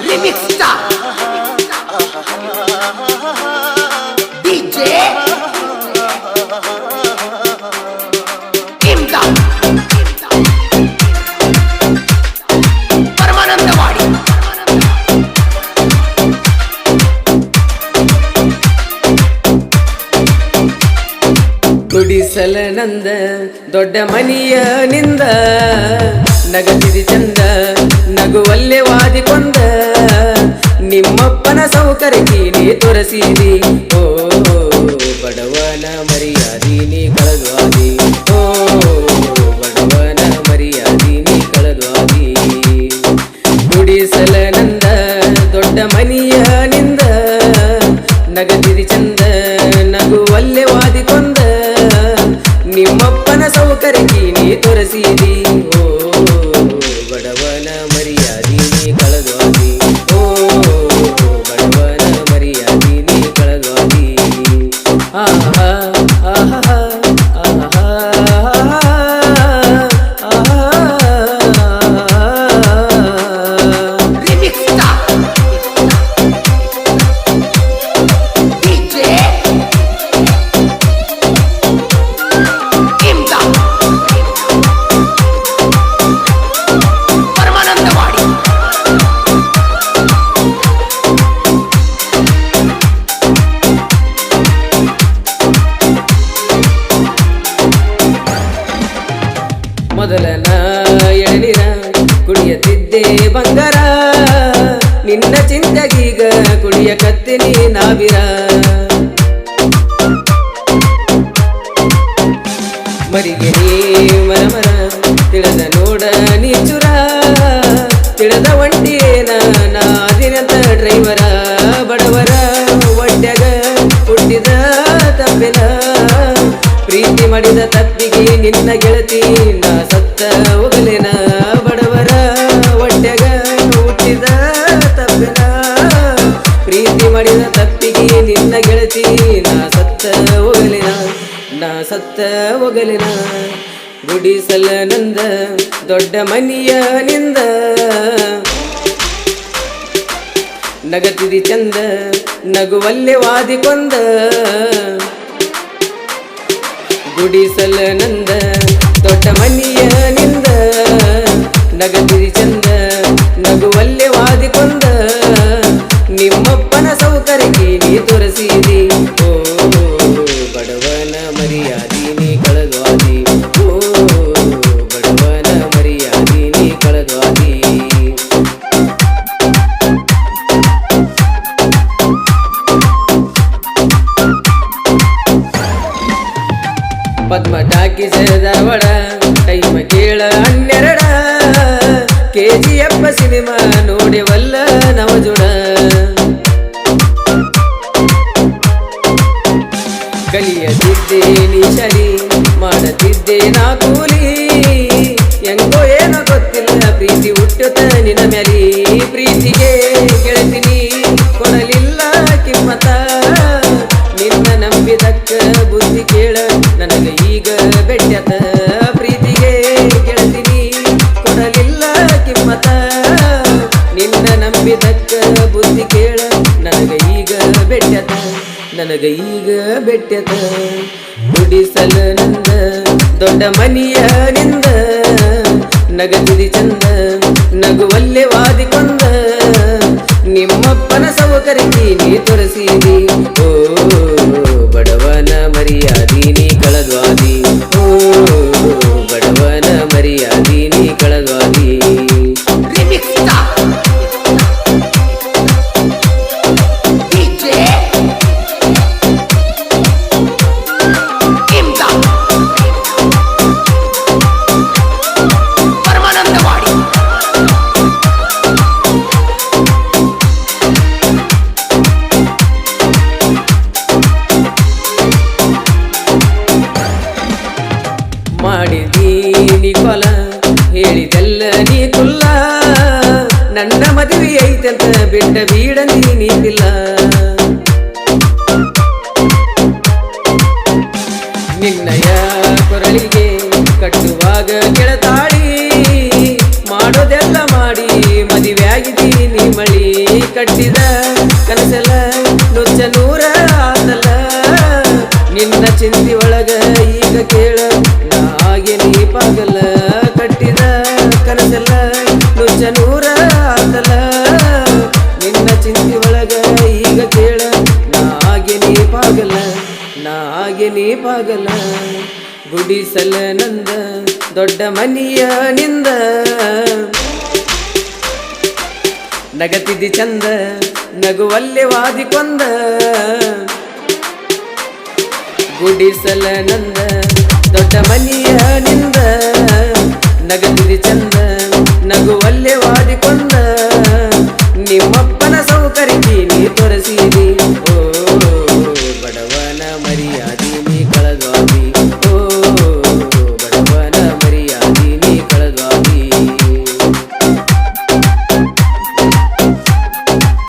Limit stop. ಗುಡಿಸಲ ನಂದ, ದೊಡ್ಡ ಮನಿಯ ನಿಂದ. ನಗದಿರಿ ಚಂದ, ನಗುವಲ್ಲೆ ವಾದಿಕೊಂಡ ನಿಮ್ಮಪ್ಪನ ಸೌಕರ್ಯಕ್ಕೆ ನೀ ತೋರಸಿದಿ. ಓ, ಬಡವನ ಮರ್ಯಾದಿ ನೀ ಓ, ಬಡವನ ಮರ್ಯಾದಿ ನೀ ಕಳೆದ್ವಾದಿ. ಗುಡಿಸಲ ನಂದ, ದೊಡ್ಡ ಮನಿಯ ನಿಂದ. ನಗದಿರಿ ಚಂದ ನಿನ್ನ ಚಿಂತೆಗೀಗ ಕುಡಿಯ ಕತ್ತಿನಿ ನಾವಿರ. ಮರಿಗೆ ಮರ ಮರ, ತಿಳಿದ ನೋಡ ನೀಚುರ ತಿಳಿದ ಒಂಟಿಯೇನ ನಾದಿನಂತ ಡ್ರೈವರ, ಬಡವರ ಒಡ್ಡಗ ಹುಟ್ಟಿದ ತಪ್ಪಿನ. ಪ್ರೀತಿ ಮಾಡಿದ ತಪ್ಪಿಗೆ ನಿನ್ನ ಗೆಳತಿ ನಾ ಸತ್ತ ಹೋಗಲೇನ? ನಾ ಸತ್ತ ಒಗಲಿನ ಗುಡಿಸಲ ನಂದ ದೊಡ್ಡ ಮನಿಯ ನಿಂದ. ನಗತಿದಿ ಚಂದ ನಗುವಲ್ಲೆ ವಾದಿಕೊಂದ ಗುಡಿಸಲ ನಂದ ದೊಡ್ಡ ಮನಿಯ ನಿಂದ. ನಗತಿದಿ ಚಂದ ನಗುವಲ್ಲೆ ವಾದಿಕೊಂದ ನಿಮ್ಮಪ್ಪನ ಸೌಕರ್ಯಕ್ಕೆ ನೀ ತೋರಿಸಿದಿ ಪದ್ಮ ಟಾಕಿಸ ಧಾರವಾಡ, ಟೈಮ ಕೇಳ ಹನ್ನೆರಡ. ಕೆ ಜಿ ಎಪ್ಪ ಸಿನಿಮಾ ನೋಡಿವಲ್ಲ ನವಜುಣ. ಕಲಿಯದಿದ್ದೆ ನೀ ಶಲಿ ಮಾಡತಿದ್ದೆ ನಾ ಕೂಲಿ. ಕಿಮ್ಮತ ನಿನ್ನ ನಂಬಿದಕ್ಕ ಬುದ್ಧಿ ಕೇಳ. ನನಗ ಈಗ ಬೆಟ್ಟತ ನನಗ ಈಗ ಬೆಟ್ಟತ ಗುಡಿಸಲ ನಂದ. ದೊಡ್ಡ ಮನಿಯ ನಿಂದ. ನಗದಿದಿ ಚಂದ. ನಗುವಲ್ಲೆ ವಾದಿಕೊಂದ. ನಿಮ್ಮಪ್ಪನ ಸೌಕರ್ಯ ನೀ ತೋರಿಸಿದಿ. ಓ ಫಲ ಹೇಳಿದೆಲ್ಲ ನೀ ತುಲ್ಲ ನನ್ನ ಮದುವೆ ಐತಂತ ಬಿಟ್ಟ ಬೀಡ ನೀನಿಲ್ಲ ನಿನ್ನಯ ಕೊರಳಿಗೆ ಕಟ್ಟುವಾಗ ಕೆಳತಾಳಿ. ಮಾಡೋದೆಲ್ಲ ಮಾಡಿ ಮದುವೆ ಆಗಿದ್ದೀನಿ ಮಳಿ ಕಟ್ಟಿದ ಕನಸೆಲ್ಲ ಪಾಗಲ ಬಾಗಲ, ಗುಡಿಸಲ ನಂದ, ದೊಡ್ಡ ಮನಿಯ ನಿಂದ. ನಗತಿದಿ ಚಂದ, ನಗುವಲ್ಲೆ ವಾದಿಕೊಂದ ಗುಡಿಸಲ ನಂದ, ದೊಡ್ಡ ಮನಿಯ ನಿಂದ. ನಗತಿದಿ ಚಂದ, ನಗುವಲ್ಲೆ ವಾದಿಕೊಂದ ನಿಮ್ಮಪ್ಪನ ಸೌಕರ್ಯ ನೀ ತೋರಿಸಿದಿ. ಓ, ಬಡವನ ಮರಿಯ